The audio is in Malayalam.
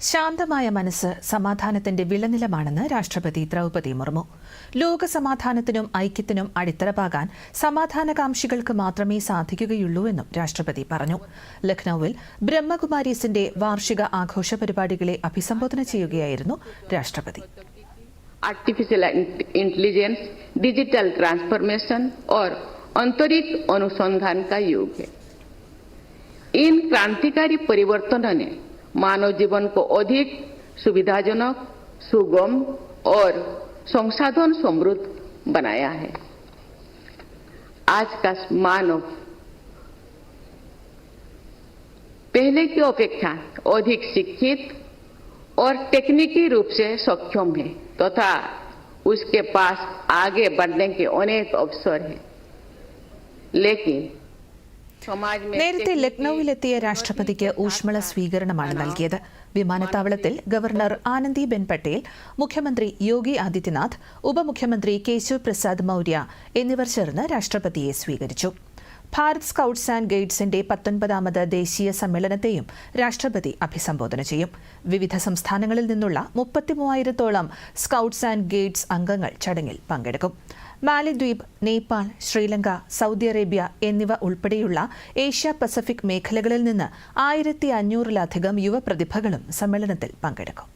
ശാന്തമായ മനസ്സ് സമാധാനത്തിന്റെ വിളനിലമാണെന്ന് രാഷ്ട്രപതി ദ്രൗപദി മുർമു ലോക സമാധാനത്തിനും ഐക്യത്തിനും അടിത്തറപാകാൻ സമാധാനകാംക്ഷികൾക്ക് മാത്രമേ സാധിക്കുകയുള്ളൂ എന്നും രാഷ്ട്രപതി പറഞ്ഞു ലക്നൌവിൽ ബ്രഹ്മകുമാരീസിന്റെ വാർഷിക ആഘോഷ പരിപാടികളെ അഭിസംബോധന ചെയ്യുകയായിരുന്നു രാഷ്ട്രപതി आर्टिफिशियल इंटेलिजेंस डिजिटल ट्रांसफॉर्मेशन और अंतरिक्ष अनुसंधान का युग है इन क्रांतिकारी परिवर्तनों ने मानव जीवन को अधिक सुविधाजनक, सुगम और संसाधन समृद्ध बनाया है। आज का मानव पहले की अपेक्षा अधिक शिक्षित और टेक्निकी रूप से सक्षम है, तथा तो उसके पास आगे बढ़ने के अनेक अवसर हैं। लेकिन നേരത്തെ ലക്നൌവിലെത്തിയ രാഷ്ട്രപതിക്ക് ഊഷ്മള സ്വീകരണമാണ് നൽകിയത്. വിമാനത്താവളത്തിൽ ഗവർണർ ആനന്ദി ബെൻ പട്ടേൽ മുഖ്യമന്ത്രി യോഗി ആദിത്യനാഥ് ഉപമുഖ്യമന്ത്രി കേശവ് പ്രസാദ് മൌര്യ എന്നിവർ ചേർന്ന് രാഷ്ട്രപതിയെ സ്വീകരിച്ചു. ഭാരത് സ്കൌട്ട്സ് ആൻഡ് ഗൈഡ്സിന്റെ പത്തൊൻപതാമത് ദേശീയ സമ്മേളനത്തെയും രാഷ്ട്രപതി അഭിസംബോധന ചെയ്യും. വിവിധ സംസ്ഥാനങ്ങളിൽ നിന്നുള്ള മുപ്പത്തിമൂവായിരത്തോളം സ്കൌട്ട്സ് ആൻഡ് ഗൈഡ്സ് അംഗങ്ങൾ ചടങ്ങിൽ പങ്കെടുക്കും. മാലിദ്വീപ് നേപ്പാൾ ശ്രീലങ്ക സൗദി അറേബ്യ എന്നിവ ഉൾപ്പെടെയുള്ള ഏഷ്യ പസഫിക് മേഖലകളിൽ നിന്ന് ആയിരത്തി അഞ്ഞൂറിലധികം യുവപ്രതിഭകളും സമ്മേളനത്തിൽ പങ്കെടുക്കും.